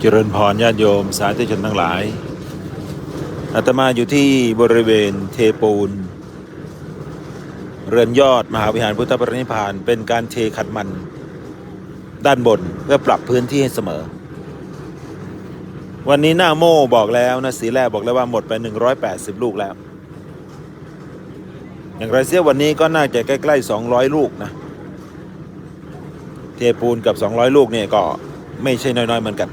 เจริญพรญาติโยม สาธุชนทั้งหลาย อาตมาอยู่ที่บริเวณเทปูน เรือนยอดมหาวิหารพุทธปรินิพานเป็นการเทขัดมัน ด้านบนเพื่อปรับพื้นที่ให้เสมอ วันนี้หน้าโม่บอกแล้วนะสีแรกบอกแล้วว่าหมดไป 180 ลูกแล้ว อย่างไรเสียวันนี้ก็น่าจะใกล้ๆ 200 ลูกนะ เทปูนกับ 200 ลูกเนี่ยก็ไม่ใช่น้อยๆเหมือนกัน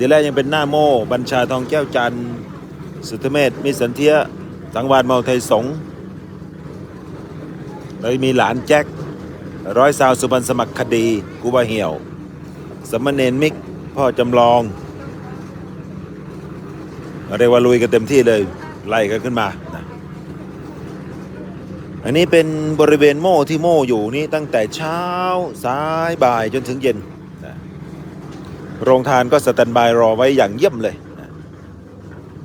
สียแรกยังเป็นหน้าโม่ บัญชาทองแก้วจันทร์สุทธเมธมิสันเทียสังวานเมาไทยสงฆ์แล้วมีหลานแจ็คร้อยสาวสุบรรณสมัครคดีกูบาเหี่ยว สมณเณรมิก พ่อจำลอง เรียกว่าลุยกันเต็มที่เลย ไล่กันขึ้นมานะอันนี้เป็นบริเวณโม่ที่โม่อยู่นี่ตั้งแต่เช้าสายบ่ายจนถึงเย็น โรงทานก็สแตนบายรอไว้อย่างเยี่ยมเลย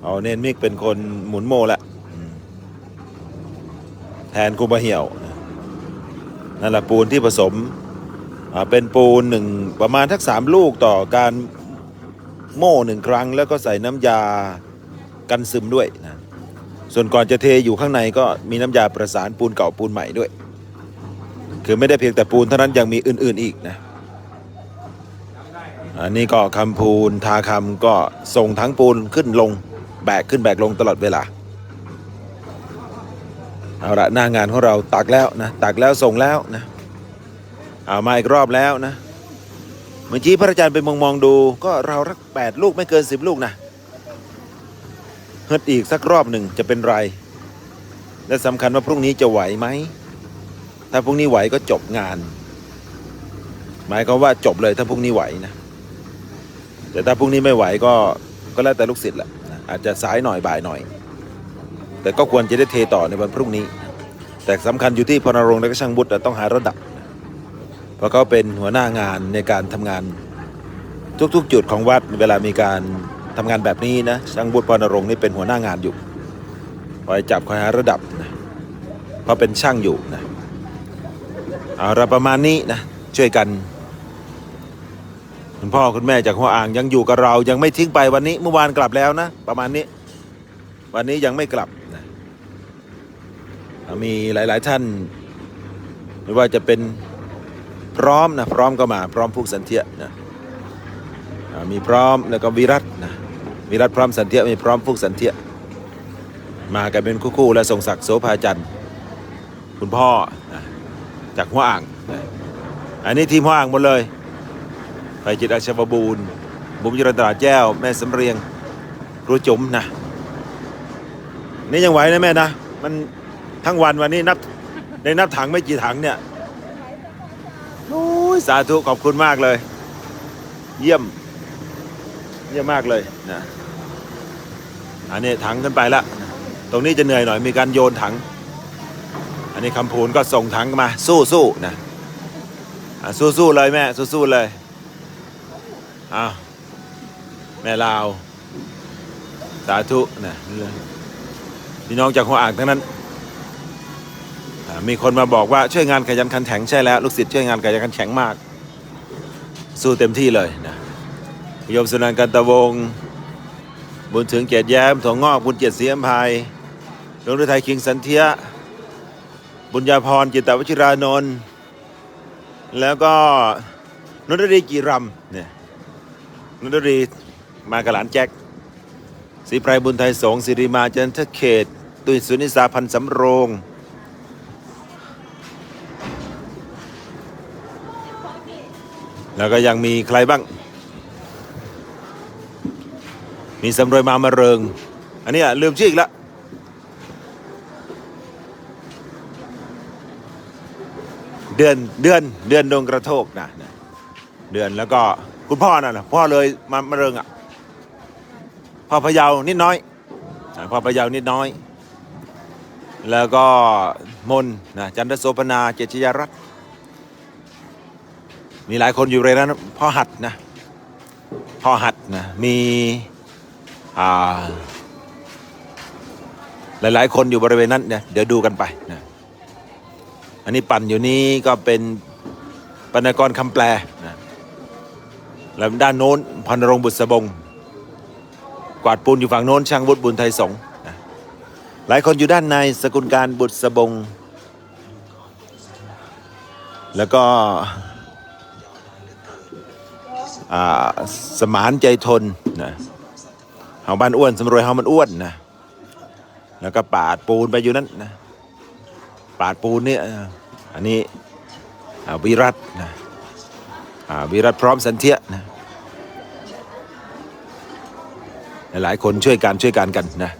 เอาเนนมิกเป็นคนหมุนโมละแทนกูบาเหี่ยว นั่นแหละปูนที่ผสม เป็นปูนหนึ่งประมาณทักสามลูกต่อการโม่หนึ่งครั้ง แล้วก็ใส่น้ำยากันซึมด้วยนะ ส่วนก่อนจะเทอยู่ข้างในก็มีน้ำยาประสานปูนเก่าปูนใหม่ด้วย คือไม่ได้เพียงแต่ปูนเท่านั้นยังมีอื่นๆอีกนะ อันนี้ก็คำปูนทาคำก็ส่งทั้งปูนขึ้นลง แบกขึ้นแบกลงตลอดเวลา เอาละหน้างานของเราตักแล้วนะตักแล้วส่งแล้วนะเอามาอีกรอบแล้วนะเมื่อกี้พระอาจารย์ไปมองมองดูก็เรารักแปดลูกไม่เกินสิบลูกนะเฮิดอีกสักรอบหนึ่งจะเป็นไร และสำคัญว่าพรุ่งนี้จะไหวไหม ถ้าพรุ่งนี้ไหวก็จบงาน หมายความว่าจบเลยถ้าพรุ่งนี้ไหวนะแต่ถ้าพรุ่งนี้ไม่ไหวก็ก็แล้วแต่ลูกศิษย์แหละอาจจะสายหน่อยบ่ายหน่อย แต่ก็ควรจะได้เทต่อในวันพรุ่งนี้ แต่สำคัญอยู่ที่พรณรงค์และก็ช่างบุตรต้องหาระดับ เพราะเขาเป็นหัวหน้างานในการทำงานทุกๆ จุดของวัดเวลามีการทำงานแบบนี้นะช่างบุตรพรณรงค์นี่เป็นหัวหน้างานอยู่คอยจับคอยหาระดับนะเพราะเป็นช่างอยู่นะเอาละประมาณนี้นะช่วยกัน คุณพ่อคุณแม่จากหัวอ่างยังอยู่กับเรายังไม่ทิ้งไปวันนี้เมื่อวานกลับแล้วนะ ประมาณนี้ วันนี้ยังไม่กลับนะมีหลาย ๆ ท่าน ไม่ว่าจะเป็นพร้อมนะพร้อมก็มา พร้อมผู้สันเทียนะมีพร้อมแล้วก็วิรัตนะวิรัตพร้อมสันเทียมีพร้อมฟุกสันเทียมากันเป็นคู่ๆและทรงศักดิ์โสภาจันทร์คุณพ่อจากหัวอ่าง อันนี้ทีมหัวอ่างหมดเลย ไปจิตอาชวบูรณ์บุ๋มยรตราแจ้ว แม่สำเรียงครูจุ๋มนะนี่ยังไหวนะแม่นะ มันทั้งวันวันนี้นับในนับถังไม่กี่ถังเนี่ยโอ้ยสาธุขอบคุณมากเลย เยี่ยม เยี่ยมมากเลยนะอันนี้ถังขึ้นไปละ ตรงนี้จะเหนื่อยหน่อยมีการโยนถัง อันนี้คำพูนก็ส่งถังมาสู้สู้นะอะสู้สู้เลยแม่สู้สู้เลย อ้าวแม่ลาว สาธุนะพี่น้องจากหัวอ่างทั้งนั้น มีคนมาบอกว่าช่วยงานขยันขันแข็งใช่แล้ว ลูกศิษย์ช่วยงานขยันขันแข็งมาก สู้เต็มที่เลยนะโยมสุนันท์กันตะวง บุญถึงเกียรติแย้มถั่วงอกบุญเกียรติศรีอำไพยหลวงฤทัยคิงสันเทียบุญญาพรจิตตวชิรานนท์แล้วก็นนทรีกีรำเนี่ย นนทรีมากับหลานแจ็คศรีไพรบุญไทยสงสิริมาจันทเขต ตุยสุนิสาพันธ์สำโรงแล้วก็ยังมีใครบ้าง มีสำรวยมามาเริง อันนี้อะลืมชื่ออีกล้วเดือนเดือนเดือนดวงกระโทกนะเดือนแล้วก็ คุณพ่อน่ะนะพ่อเลยมามาเริงอะพ่อพะเยานิดน้อยพ่อพะเยานิดน้อย แล้วก็มนนะจันทโสพนาเจติยรัตน์มีหลายคนอยู่ในนั้นพ่อหัดนะพ่อหัดนะมีอ่าหลาย ๆ คนอยู่บริเวณนั้นเนี่ยเดี๋ยวดูกันไปนะอันนี้ปั่นอยู่นี้ก็เป็นปรรณกรคำแปล แล้วด้านโน้นพันรงบุษบง กวาดปูนอยู่ฝั่งโน้นช่างวุฒิบุญไทยสงนะหลายคนอยู่ด้านในสกุลการบุษบง แล้วก็สมานใจทนนะเฮาบ้านอ้วนสำรวยเฮามันอ้วนนะแล้วก็ปาดปูนไปอยู่นั้นนะปาดปูนเนี่ยอันนี้อวิรัตนะ วิรัตพร้อมสันเทียนะหลายคนช่วยกันช่วยกันกันนะ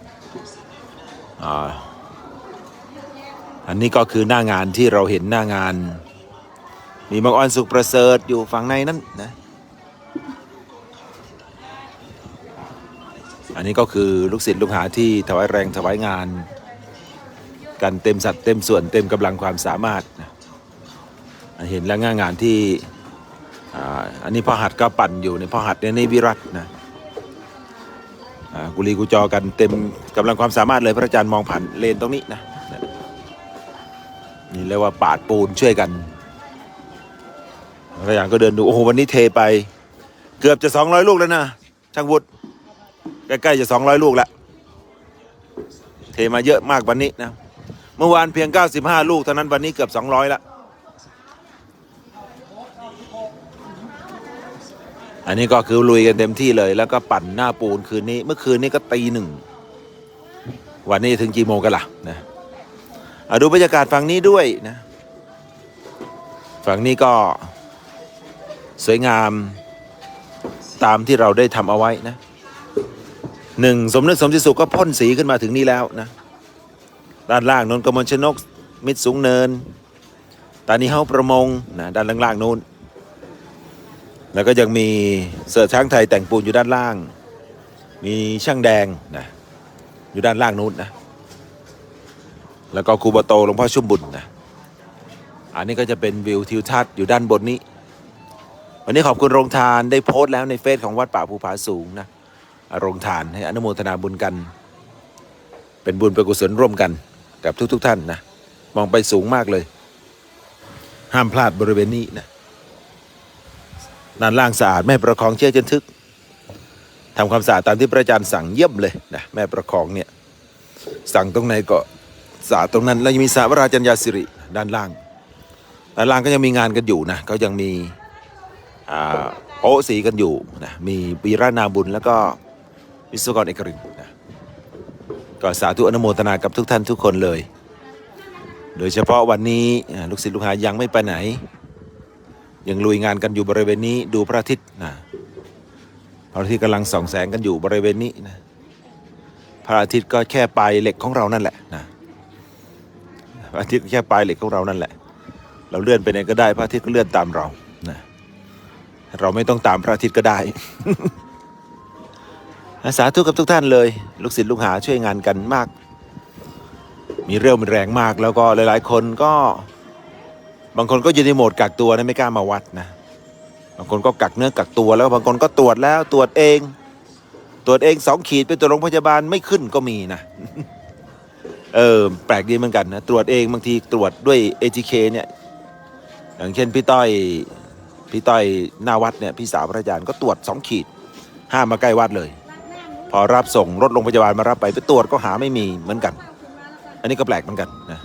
อันนี้ก็คือหน้างานที่เราเห็นหน้างาน มีมังออนสุขประเสริฐอยู่ฝั่งในนั้นนะอันนี้ก็คือลูกศิษย์ลูกหาที่ถวายแรงถวายงาน กันเต็มสัดเต็มส่วนเต็มกำลังความสามารถนะเห็นแล้วงานงานที่ อันนี้พ่อหัดก็ปั่นอยู่ในพ่อหัดเนี่ยนี่วิรัตนะกุลีกุจอกันเต็มกำลังความสามารถเลยพระอาจารย์มองผ่านเลนตรงนี้นะนี่เรียกว่าปาดปูนช่วยกันพระอาจารย์ก็เดินดูโอ้โหวันนี้เทไป เกือบจะ200ลูกแล้วนะช่างวุฒิใกล้ๆจะ200ลูกแล้วเทมาเยอะมากวันนี้นะเมื่อวานเพียง 95 ลูกเท่านั้นวันนี้เกือบ 200แล้ว อันนี้ก็คือลุยกันเต็มที่เลย แล้วก็ปั่นหน้าปูนคืนนี้ เมื่อคืนนี้ก็ตีหนึ่ง วันนี้ถึงกี่โมงกันล่ะนะอะดูบรรยากาศฝั่งนี้ด้วยนะ ฝั่งนี้ก็สวยงามตามที่เราได้ทำเอาไว้นะหนึ่งสมนึกสมจิตสุขก็พ่นสีขึ้นมาถึงนี่แล้วนะ ด้านล่างนนกมลชนก มิตรสูงเนิน ตานีเฮาประมงนะด้านล่างๆนู้น แล้วก็ยังมีเสือช้างไทยแต่งปูนอยู่ด้านล่าง มีช่างแดงนะอยู่ด้านล่างนู้นนะ แล้วก็ครูบโตหลวงพ่อชุ่มบุญนะ อันนี้ก็จะเป็นวิวทิวทัศน์อยู่ด้านบนนี้ วันนี้ขอบคุณโรงทานได้โพสต์แล้วในเฟซของวัดป่าภูผาสูงนะโรงทานให้อนุโมทนาบุญกัน เป็นบุญเป็นกุศลร่วมกันกับทุกๆทท่านนะ มองไปสูงมากเลย ห้ามพลาดบริเวณนี้นะ ด้านล่างสะอาดแม่ประคองเชือกจนทึกทำความสะอาดตามที่พระอาจารย์สั่งเยี่ยมเลยนะแม่ประคองเนี่ยสั่งตรงไหนก็สะอาดตรงนั้น แล้วยังมีสรวราจัญญาสิริด้านล่างด้านล่างก็ยังมีงานกันอยู่นะก็ยังมีโอะสีกันอยู่นะมีปีรานาบุญแล้วก็วิศวกรเอกรินนะก็สาธุอนุโมทนากับทุกท่านทุกคนเลย โดยเฉพาะวันนี้ลูกศิษย์ลูกหายังไม่ไปไหน ยังลุยงานกันอยู่บริเวณนี้ดูพระอาทิตย์นะพระอาทิตย์กำลังส่องแสงกันอยู่บริเวณนี้นะพระอาทิตย์ก็แค่ปลายเหล็กของเรานั่นแหละนะพระอาทิตย์แค่ปลายเหล็กของเรานั่นแหละ เราเลื่อนไปไหนก็ได้ พระอาทิตย์ก็เลื่อนตามเรานะเราไม่ต้องตามพระอาทิตย์ก็ได้อาสาธุกับทุกท่านเลย ลูกศิษย์ลูกหาช่วยงานกันมาก มีเรี่ยวมีแรงมากแล้วก็หลาย ๆ คนก็ บางคนก็อยู่ในโหมดกักตัวนะไม่กล้ามาวัดนะ บางคนก็กักเนื้อกักตัวแล้วบางคนก็ตรวจแล้วตรวจเอง ตรวจเองสองขีดไปตรวจโรงพยาบาลไม่ขึ้นก็มีนะ เออแปลกดีเหมือนกันนะ ตรวจเองบางทีตรวจด้วย ATK เนี่ย อย่างเช่นพี่ต้อยพี่ต้อยหน้าวัดเนี่ยพี่สาวพระอาจารย์ก็ตรวจสองขีด ห้ามมาใกล้วัดเลย พอรับส่งรถโรงพยาบาลมารับไปไปตรวจก็หาไม่มีเหมือนกัน อันนี้ก็แปลกเหมือนกันนะ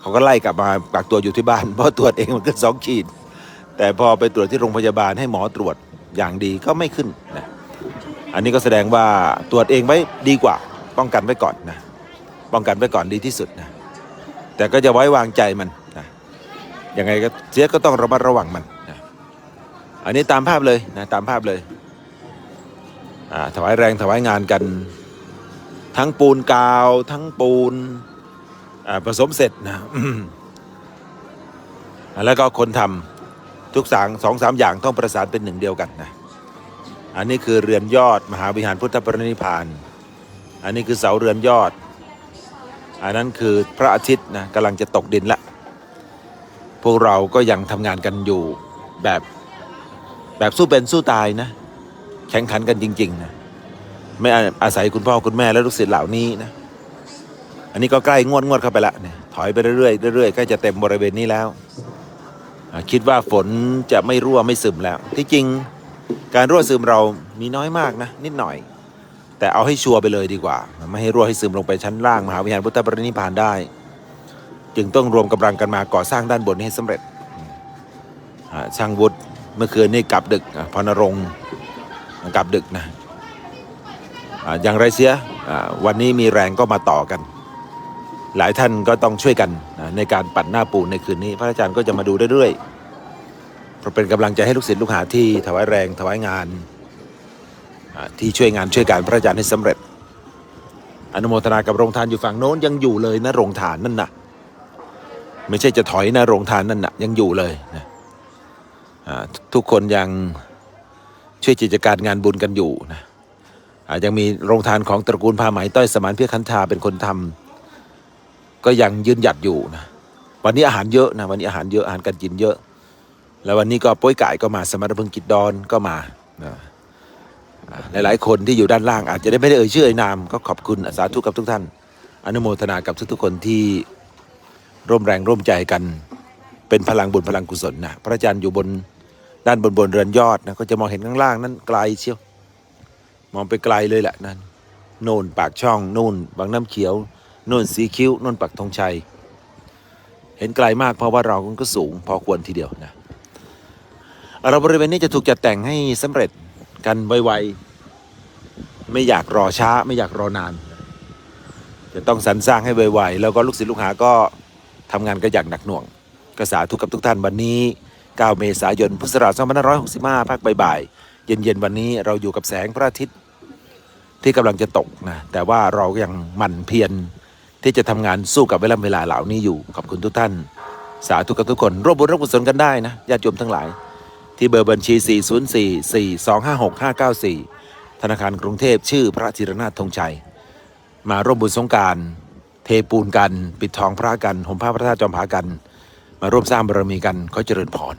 เขาก็ไล่กลับมากักตัวอยู่ที่บ้านเพราะตรวจเองมันขึ้นสองขีด แต่พอไปตรวจที่โรงพยาบาลให้หมอตรวจอย่างดีก็ไม่ขึ้นนะอันนี้ก็แสดงว่าตรวจเองไว้ดีกว่า ป้องกันไว้ก่อนนะป้องกันไว้ก่อนดีที่สุดนะแต่ก็จะไว้วางใจมันนะยังไงก็เสียก็ต้องระมัดระวังมันนะอันนี้ตามภาพเลยนะตามภาพเลยอ่าถวายแรงถวายงานกัน ทั้งปูนกาว ทั้งปูน ผสมเสร็จนะแล้วก็คนทำทุกสางสองสามอย่างต้องประสานเป็นหนึ่งเดียวกันนะอันนี้คือเรือนยอดมหาวิหารพุทธปรินิพาน อันนี้คือเสาเรือนยอด อันนั้นคือพระอาทิตย์นะกำลังจะตกดินละ พวกเราก็ยังทำงานกันอยู่แบบแบบสู้เป็นสู้ตายนะ แข่งขันกันจริง ๆ นะ ไม่อาศัยคุณพ่อคุณแม่และลูกศิษย์เหล่านี้นะ นนี้ก็ใกล้งวดงวดเข้าไปละเนี่ยถอยไปเรื่อยๆเรื่อยๆใกล้จะเต็มบริเวณนี้แล้ว คิดว่าฝนจะไม่รั่วไม่ซึมแล้ว ที่จริงการรั่วซึมเรามีน้อยมากนะ นิดหน่อย แต่เอาให้ชัวร์ไปเลยดีกว่า ไม่ให้รั่วให้ซึมลงไปชั้นล่างมหาวิหารพุทธปรินิพานได้ จึงต้องรวมกำลังกันมาก่อสร้างด้านบนให้สำเร็จช่างวุฒิเมื่อคืนนี่กลับดึกพอนรงค์กลับดึกนะอย่างไรเสียวันนี้มีแรงก็มาต่อกัน หลายท่านก็ต้องช่วยกันนะในการปั่นหน้าปูนในคืนนี้ พระอาจารย์ก็จะมาดูเรื่อยๆเพราะเป็นกำลังใจให้ลูกศิษย์ลูกหาที่ถวายแรงถวายงานที่ช่วยงานช่วยการพระอาจารย์ให้สำเร็จ อนุโมทนากับโรงทานอยู่ฝั่งโน้นยังอยู่เลยนะโรงทานนั่นนะไม่ใช่จะถอยนะโรงทานนั่นนะยังอยู่เลยนะทุกคนยังช่วยกิจการงานบุญกันอยู่นะยังมีโรงทานของตระกูลผ้าไหมต้อยสมานเพียรคันธาเป็นคนทำ ก็ยังยืนหยัดอยู่นะวันนี้อาหารเยอะนะวันนี้อาหารเยอะอาหารการกินเยอะ แล้ววันนี้ก็ป้ยไก่ก็มาสมรพึงกิจดอนก็มานะอ่าหลายๆ คนที่อยู่ด้านล่างอาจจะได้ไม่ได้เอ่ยชื่อเอ่ยนามก็ขอบคุณสาธุกับทุกท่าน อนุโมทนากับทุกๆคนที่ร่วมแรงร่วมใจกันเป็นพลังบุญพลังกุศลนะพระอาจารย์อยู่บนด้านบนบนเรือนยอดนะก็จะมองเห็นข้างล่างนั้นไกลเชียว มองไปไกลเลยแหละนั่นโน่นปากช่องนู่นบางน้ำเขียว นนสีคิ้วนนปักธงชัย เห็นไกลมากเพราะว่าเราก็สูงพอควรทีเดียวนะเราบริเวณนี้จะถูกจัดแต่งให้สำเร็จกันไวๆไม่อยากรอช้าไม่อยากรอนาน จะต้องสรรสร้างให้ไวๆแล้วก็ลูกศิษย์ลูกหาก็ทำงานกันอย่างหนักหน่วงกษาทุกกับทุกท่านวันนี้ 9 เมษายน พุทธศักราช2565 ภาคบ่ายๆเย็นๆ วันนี้เราอยู่กับแสงพระอาทิตย์ที่กำลังจะตกนะ แต่ว่าเรายังหมั่นเพียร ที่จะทำงานสู้กับเวลาเวลาเหล่านี้อยู่ขอบคุณทุกท่าน สาธุกับทุกคนร่วมบุญร่วมกุศลกันได้นะญาติโยมทั้งหลาย ที่เบอร์บัญชี 404-4256-594 ธนาคารกรุงเทพชื่อพระจิรนาถธงชัย มาร่วมบุญสงการเทปูนกัน ปิดทองพระกันห่มผ้าพระธาตุจอมผากัน มาร่วมสร้างบารมีกันขอเจริญพร